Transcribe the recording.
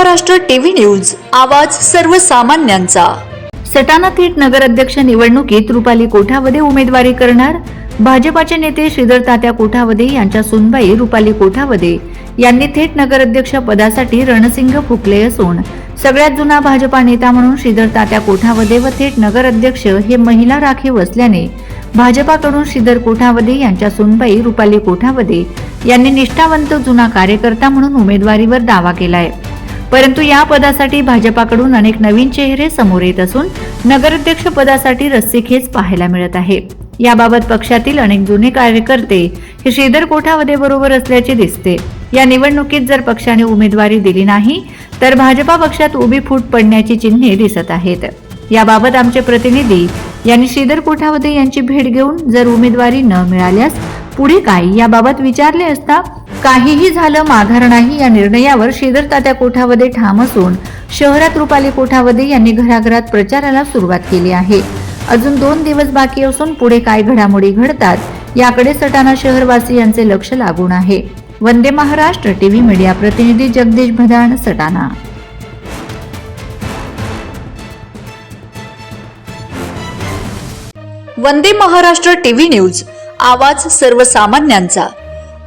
Maharashtra TV news आवाज सर्वसामान्यांचा. सटाणा थेट नगराध्यक्ष निवडणुकीत रुपाली कोठावदे उमेदवारी करणार. भाजपाचे नेते श्रीधर तात्या कोठावदे यांच्या सुनबाई रुपाली कोठावदे यांनी थेट नगराध्यक्ष पदासाठी रणसिंग फुकले असून सगळ्यात जुना भाजपा नेता म्हणून श्रीधर तात्या कोठावदे व थेट नगराध्यक्ष हे महिला राखीव असल्याने भाजपाकडून श्रीधर कोठावदे यांच्या सुनबाई रुपाली कोठावदे यांनी निष्ठावंत जुना कार्यकर्ता म्हणून उमेदवारीवर दावा केलाय. परंतु या पदासाठी भाजपाकडून अनेक नवीन चेहरे समोर येत असून नगराध्यक्ष पदासाठी रस्सीखेच पाहायला मिळत आहे. याबाबत पक्षातील अनेक जुने कार्यकर्ते हे श्रीधर कोठावदे बरोबर असल्याचे दिसते. या निवडणुकीत जर पक्षाने उमेदवारी दिली नाही तर भाजपा पक्षात उभी फूट पडण्याची चिन्हे दिसत आहेत. याबाबत आमचे प्रतिनिधी यांनी श्रीधर कोठावदे यांची भेट घेऊन जर उमेदवारी न मिळाल्यास पुढे काय याबाबत विचारले असता काहीही झालं माघार नाही या निर्णयावर श्रीधर तात्या कोठावदे ठाम असून शहरात रुपाली कोठावदे यांनी घराघरात प्रचाराला सुरुवात केली आहे. अजून दोन दिवस बाकी असून पुढे काय घडामोडी घडतात याकडे सटाणा शहरवासियांचे लक्ष लागून आहे. वंदे महाराष्ट्र टीव्ही मीडिया प्रतिनिधी जगदीश भदाण सटाणा. वंदे महाराष्ट्र टीव्ही न्यूज आवाज सर्वसामान्यांचा.